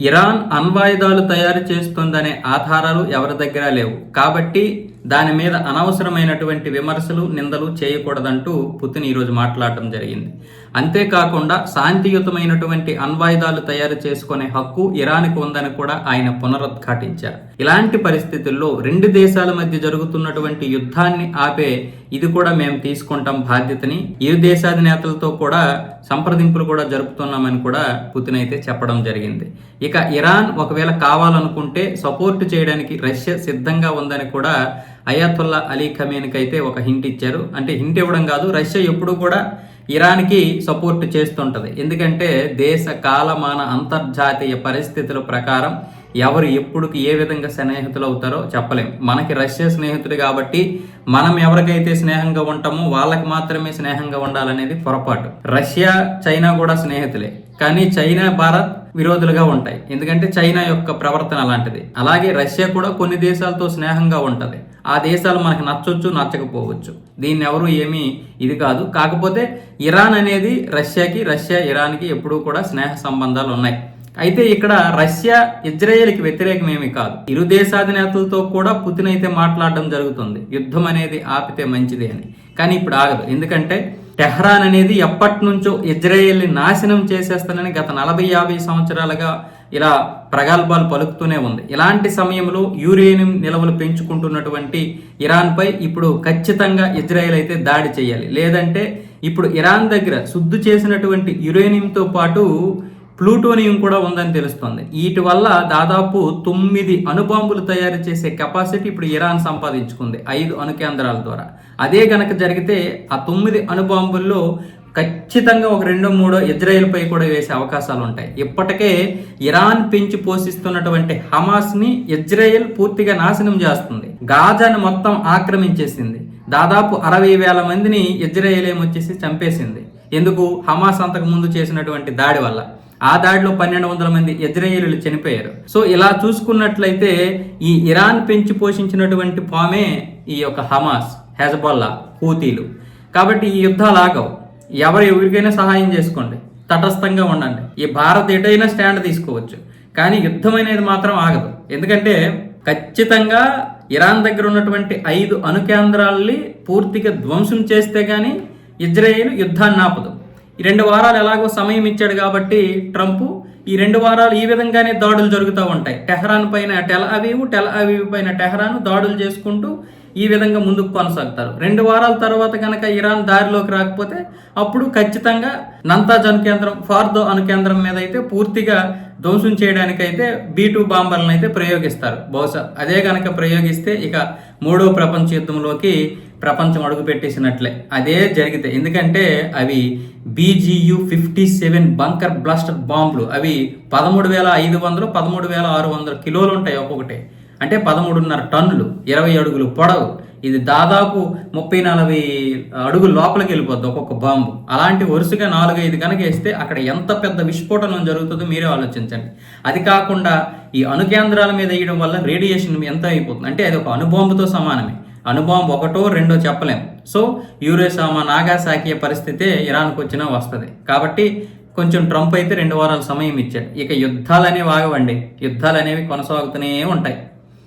Iran అణ్వాయుధాలు తయారు చేస్తుందనే ఆధారాలు ఎవరి దగ్గర లేవు. కాబట్టి దాని మీద అనవసరమైనటువంటి విమర్శలు నిందలు చేయకూడదంటూ పుతిన్ ఈరోజు మాట్లాడటం జరిగింది. అంతేకాకుండా శాంతియుతమైనటువంటి అణ్వాయుధాలు తయారు చేసుకునే హక్కు ఇరాన్కి ఉందని కూడా ఆయన పునరుద్ఘాటించారు. ఇలాంటి పరిస్థితుల్లో రెండు దేశాల మధ్య జరుగుతున్నటువంటి యుద్ధాన్ని ఆపే ఇది కూడా మేము తీసుకుంటాం బాధ్యతని ఇరు దేశాధినేతలతో కూడా సంప్రదింపులు కూడా జరుపుతున్నామని కూడా పుతిన్ అయితే చెప్పడం జరిగింది. ఇక ఇరాన్ ఒకవేళ కావాలనుకుంటే సపోర్ట్ చేయడానికి రష్యా సిద్ధంగా ఉందని కూడా అయాతుల్లా అలీ ఖమేనికి అయితే ఒక హింట్ ఇచ్చారు. అంటే హింట్ ఇవ్వడం కాదు రష్యా ఎప్పుడు కూడా ఇరాన్కి సపోర్ట్ చేస్తుంటది. ఎందుకంటే దేశ కాలమాన అంతర్జాతీయ పరిస్థితుల ప్రకారం ఎవరు ఎప్పుడుకి ఏ విధంగా స్నేహితులు అవుతారో చెప్పలేం. మనకి రష్యా స్నేహితుడు కాబట్టి మనం ఎవరికైతే స్నేహంగా ఉంటామో వాళ్ళకి మాత్రమే స్నేహంగా ఉండాలనేది పొరపాటు. రష్యా చైనా కూడా స్నేహితులే. కానీ చైనా భారత్ విరోధులుగా ఉంటాయి. ఎందుకంటే చైనా యొక్క ప్రవర్తన అలాంటిది. అలాగే రష్యా కూడా కొన్ని దేశాలతో స్నేహంగా ఉంటుంది. ఆ దేశాలు మనకు నచ్చొచ్చు నచ్చకపోవచ్చు. దీన్ని ఎవరు ఏమీ ఇది కాదు. కాకపోతే ఇరాన్ అనేది రష్యాకి రష్యా ఇరాన్కి ఎప్పుడూ కూడా స్నేహ సంబంధాలు ఉన్నాయి. అయితే ఇక్కడ రష్యా ఇజ్రాయేల్కి వ్యతిరేకమేమి కాదు. ఇరు దేశాధినేతలతో కూడా పుతిన్ అయితే మాట్లాడడం జరుగుతుంది. యుద్ధం అనేది ఆపితే మంచిది అని. కానీ ఇప్పుడు ఆగదు. ఎందుకంటే టెహ్రాన్ అనేది ఎప్పటి నుంచో ఇజ్రాయేల్ని నాశనం చేసేస్తానని గత నలభై యాభై సంవత్సరాలుగా ఇలా ప్రగల్భాలు పలుకుతూనే ఉంది. ఇలాంటి సమయంలో యురేనియం నిల్వలు పెంచుకుంటున్నటువంటి ఇరాన్పై ఇప్పుడు ఖచ్చితంగా ఇజ్రాయెల్ అయితే దాడి చేయాలి. లేదంటే ఇప్పుడు ఇరాన్ దగ్గర శుద్ధి చేసినటువంటి యురేనియంతో పాటు ప్లూటోనియం కూడా ఉందని తెలుస్తోంది. వీటి వల్ల దాదాపు తొమ్మిది అణుబాంబులు తయారు చేసే కెపాసిటీ ఇప్పుడు ఇరాన్ సంపాదించుకుంది ఐదు అణుకేంద్రాల ద్వారా. అదే గనక జరిగితే ఆ తొమ్మిది అణుబాంబుల్లో ఖచ్చితంగా ఒక రెండో మూడో ఇజ్రాయెల్పై కూడా వేసే అవకాశాలు ఉంటాయి. ఇప్పటికే ఇరాన్ పెంచి పోషిస్తున్నటువంటి హమాస్ని ఇజ్రాయెల్ పూర్తిగా నాశనం చేస్తుంది. గాజాను మొత్తం ఆక్రమించేసింది. దాదాపు అరవై వేల మందిని ఇజ్రాయెల్ ఏమొచ్చేసి చంపేసింది. ఎందుకు? హమాస్ అంతకు ముందు చేసినటువంటి దాడి వల్ల. ఆ దాడిలో పన్నెండు వందల మంది ఇజ్రాయేలీలు చనిపోయారు. సో ఇలా చూసుకున్నట్లయితే ఈ ఇరాన్ పెంచి పోషించినటువంటి పామే ఈ యొక్క హమాస్ హెజబొల్లా హూతీలు. కాబట్టి ఈ యుద్ధాలు ఆగవు. ఎవరు ఎవరికైనా సహాయం చేసుకోండి. తటస్థంగా ఉండండి. ఈ భారత్ ఎటైనా స్టాండ్ తీసుకోవచ్చు. కానీ యుద్ధం అనేది మాత్రం ఆగదు. ఎందుకంటే ఖచ్చితంగా ఇరాన్ దగ్గర ఉన్నటువంటి ఐదు అణుకేంద్రాలని పూర్తిగా ధ్వంసం చేస్తే కానీ ఇజ్రాయేల్ యుద్ధాన్ని ఆపదు. ఈ రెండు వారాలు ఎలాగో సమయం ఇచ్చాడు కాబట్టి ట్రంప్ ఈ రెండు వారాలు ఈ విధంగానే దాడులు జరుగుతూ ఉంటాయి. టెహరాన్ పైన టెల్ అవీవ్ టెల్ అవీవ్ పైన టెహరాన్ దాడులు చేసుకుంటూ ఈ విధంగా ముందుకు కొనసాగుతారు. రెండు వారాల తర్వాత కనుక ఇరాన్ దారిలోకి రాకపోతే అప్పుడు ఖచ్చితంగా నంతాజ్ అణుకేంద్రం ఫార్దో అణుకేంద్రం మీద అయితే పూర్తిగా ధ్వంసం చేయడానికైతే బీ టూ బాంబర్లను అయితే ప్రయోగిస్తారు. బహుశా అదే కనుక ప్రయోగిస్తే ఇక మూడో ప్రపంచ యుద్ధంలోకి ప్రపంచం అడుగు పెట్టేసినట్లే అదే జరిగితే ఎందుకంటే అవి B G U fifty seven bunker blaster బాంబులు. అవి పదమూడు వేల ఐదు వందలు పదమూడు వేల ఆరు వందల కిలోలు ఉంటాయి ఒక్కొక్కటి. అంటే పదమూడున్నర టన్నులు ఇరవై అడుగులు పొడవు. ఇది దాదాపు ముప్పై నలభై అడుగుల లోపలికి వెళ్ళిపోద్ది ఒక్కొక్క బాంబు. అలాంటి వరుసగా నాలుగైదు కనుక వేస్తే అక్కడ ఎంత పెద్ద విస్ఫోటనం జరుగుతుందో మీరే ఆలోచించండి. అది కాకుండా ఈ అణుకేంద్రాల మీద వేయడం వల్ల రేడియేషన్ ఎంత అయిపోతుంది? అంటే అది ఒక అణుబాంబుతో సమానమే. అణుబాంబు ఒకటో రెండో చెప్పలేం. సో యూరేసామా నాగాసాకి పరిస్థితే ఇరాన్కు వచ్చినా వస్తుంది. కాబట్టి కొంచెం ట్రంప్ అయితే రెండు వారాల సమయం ఇచ్చాడు. ఇక యుద్ధాలు అనేవి ఆగవండి. యుద్ధాలు అనేవి కొనసాగుతూనే ఉంటాయి.